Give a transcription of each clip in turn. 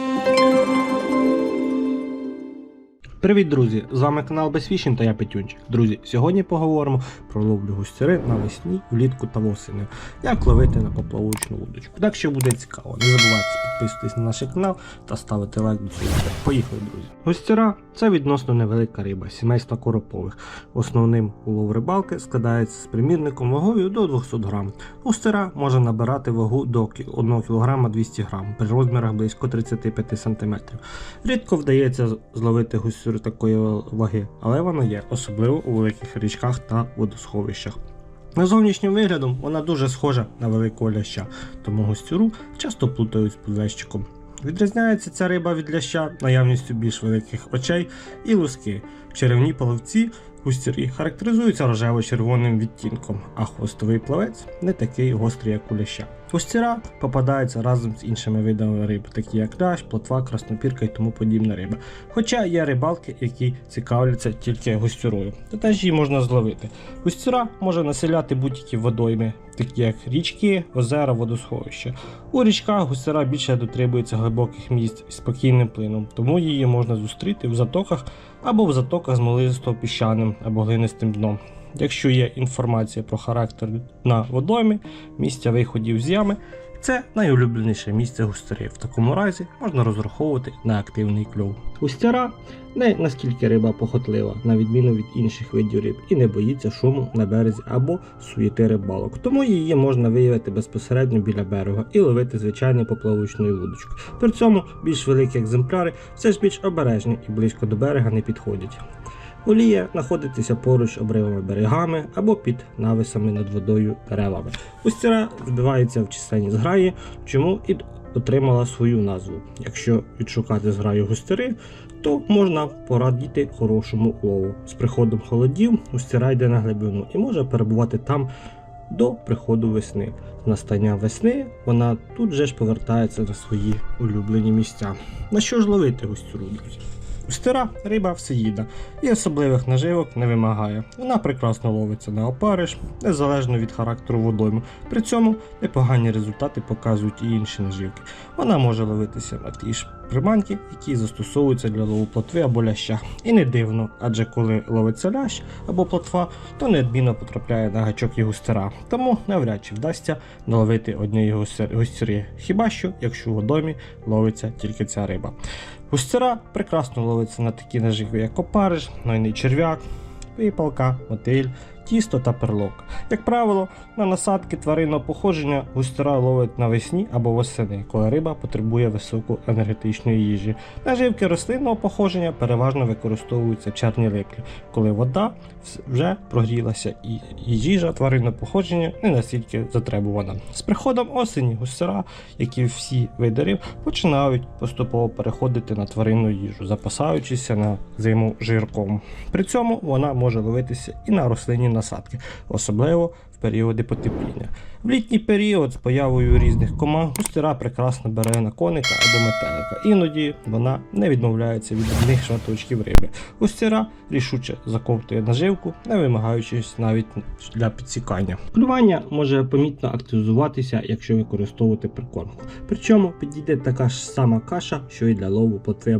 Thank you. Привіт, друзі! З вами канал Безфішін та я Петюнчик. Друзі, сьогодні поговоримо про ловлю густяри навесні, влітку та восени. Як ловити на поплавочну удочку. Так що буде цікаво. Не забувайте підписуватись на наш канал та ставити лайк до цього. Поїхали, друзі. Густяра це відносно невелика риба, сімейства коропових. Основним улов рибалки складається з примірником вагою до 200 грам. Густяра може набирати вагу до 1 кг 200 грам при розмірах близько 35 см. Рідко вдається зловити гусюру такої ваги, але вона є, особливо у великих річках та водосховищах. На зовнішнім виглядом вона дуже схожа на великого ляща, тому густюру часто плутають з пузещиком. Відрізняється ця риба від ляща наявністю більш великих очей і луски. Черевні половці густірі характеризуються рожево-червоним відтінком, а хвостовий плавець не такий гострий, як у ляща. Густіра попадається разом з іншими видами риб, такі як лящ, плотва, краснопірка і тому подібна риба. Хоча є рибалки, які цікавляться тільки густюрою, та теж її можна зловити. Густюра може населяти будь-які водойми, такі як річки, озера, водосховища. У річках густюра більше дотребується глибоких місць з спокійним плином, тому її можна зустріти в затоках або в затоках з молисто піщаним або глинистим дном. Якщо є інформація про характер дна водойми, місця виходів з ями, це найулюбленіше місце густярів. В такому разі можна розраховувати на активний кльов. Густяра не наскільки риба похотлива, на відміну від інших видів риб, і не боїться шуму на березі або суєти рибалок. Тому її можна виявити безпосередньо біля берега і ловити звичайною поплавочною вудочкою. При цьому більш великі екземпляри все ж більш обережні і близько до берега не підходять. Олія знаходиться поруч обривами берегами або під нависами над водою деревами. Устіра збивається в численні зграї, чому і отримала свою назву. Якщо відшукати зграю густяри, то можна порадіти хорошому лову. З приходом холодів густяра йде на глибину і може перебувати там до приходу весни. З настанням весни вона тут же ж повертається на свої улюблені місця. На що ж ловити густюру, друзі? Густера риба всеїда і особливих наживок не вимагає. Вона прекрасно ловиться на опариш, незалежно від характеру водойму. При цьому непогані результати показують і інші наживки. Вона може ловитися на ті ж приманки, які застосовуються для лову плотви або ляща. І не дивно, адже коли ловиться лящ або плотва, то неодмінно потрапляє на гачок і густера. Тому навряд чи вдасться наловити однієї густер- Хіба що, якщо у водоймі ловиться тільки ця риба. Густера прекрасно ловиться на такі наживи, як опариш, нойний черв'як, випалка, мотиль, тісто та перловка. Як правило, на насадки тваринного походження густера ловить навесні або восени, коли риба потребує високоенергетичної їжі. Наживки рослинного походження переважно використовуються в червні липні, коли вода вже прогрілася і їжа тваринного походження не настільки затребувана. З приходом осені густера, як і всі види риб, починають поступово переходити на тваринну їжу, запасаючися на зиму жирком. При цьому вона може ловитися і на рослинні насадки, особливо періоди потепління. В літній період з появою різних команд густера прекрасно бере на коника або метелика. Іноді вона не відмовляється від одних шматочків риби. Густера рішуче заковтує наживку, не вимагаючись навіть для підсікання. Клювання може помітно активізуватися, якщо використовувати прикормку. Причому підійде така ж сама каша, що і для лову плотви.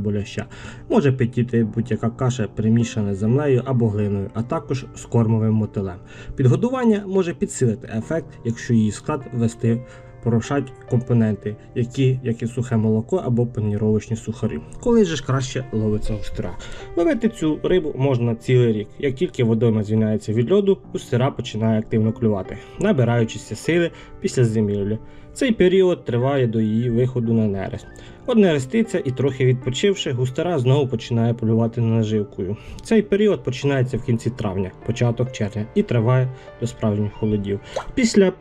Може підійти будь-яка каша, перемішана з землею або глиною, а також з кормовим мотилем. Підгодування може підсилити ефект, якщо її склад ввести порошать компоненти, які як і сухе молоко або паніровочні сухарі. Коли ж краще ловиться густера? Ловити цю рибу можна цілий рік. Як тільки водойма звільняється від льоду, густера починає активно клювати, набираючися сили після зимівлі. Цей період триває до її виходу на нерест. От нереститься і трохи відпочивши, густера знову починає полювати наживкою. Цей період починається в кінці травня, початок червня і триває до справжніх холодів. Після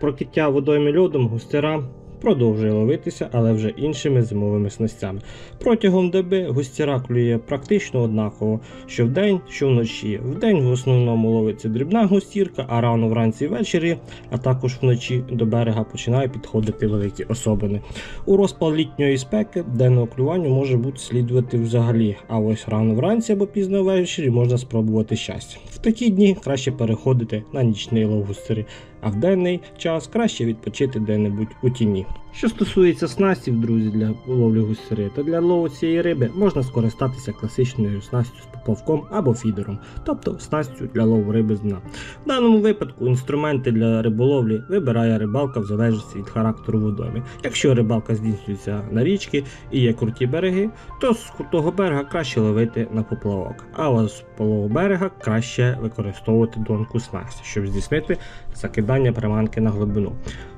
прокиття водойми льодом густера продовжує ловитися, але вже іншими зимовими снастями. Протягом доби густіра клює практично однаково, що вдень, що вночі. Вдень в основному ловиться дрібна густірка, а рано вранці і ввечері, а також вночі до берега починають підходити великі особини. У розпал літньої спеки денного клювання може бути слідувати взагалі, а ось рано вранці або пізно ввечері можна спробувати щастя. В такі дні краще переходити на нічний лов густири, а в денний час краще відпочити де-небудь у тіні. Що стосується снастів, друзі, для ловлі гусери, то для лову цієї риби можна скористатися класичною снастю з поплавком або фідером, тобто снастю для лову риби з дна. В даному випадку інструменти для риболовлі вибирає рибалка в залежності від характеру водойми. Якщо рибалка здійснюється на річки і є круті береги, то з крутого берега краще ловити на поплавок, а з полового берега краще використовувати донку снасті, щоб здійснити закидання приманки на глибину.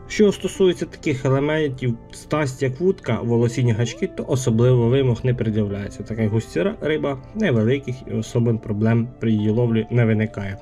Що стосується таких елементів снасті, як вудка, волосінні гачки, то особливо вимог не пред'являється. Така густіра риба невеликих і особин проблем при її ловлі не виникає.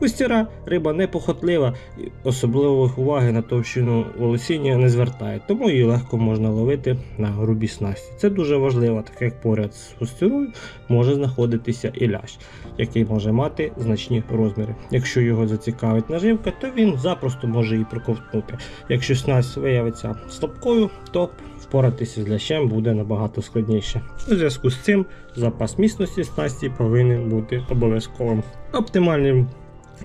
Густіра риба непохотлива і особливої уваги на товщину волосіння не звертає, тому її легко можна ловити на грубій снасті. Це дуже важливо, так як поряд з густірою може знаходитися і лящ, який може мати значні розміри. Якщо його зацікавить наживка, то він запросто може її проковтнути. Якщо снасть виявиться слабкою, то впоратися з лящем буде набагато складніше. У зв'язку з цим запас міцності снасті повинен бути обов'язковим. Оптимальним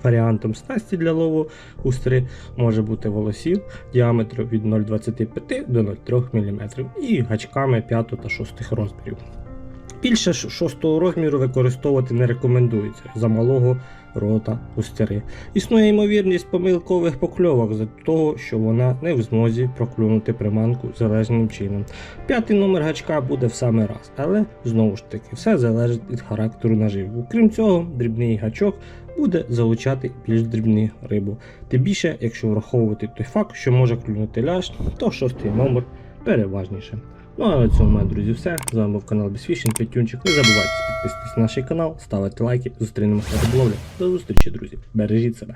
варіантом снасті для лову густри може бути волосів діаметром від 0,25 до 0,3 мм і гачками 5 та 6 розмірів. Більше шостого розміру використовувати не рекомендується за малого рота густяри. Існує ймовірність помилкових покльовок за того, що вона не в змозі проклюнути приманку залежним чином. П'ятий номер гачка буде в саме раз, але знову ж таки все залежить від характеру наживку. Крім цього, дрібний гачок буде залучати більш дрібну рибу. Тим більше, якщо враховувати той факт, що може клюнути ляж, то шостий номер переважніше. Ну а на цьому, мої друзі, все. З вами був канал Безфішінг Петюнчик. Не забувайте підписатись на наш канал, ставити лайки, зустрінемося на риболовлі. До зустрічі, друзі. Бережіть себе.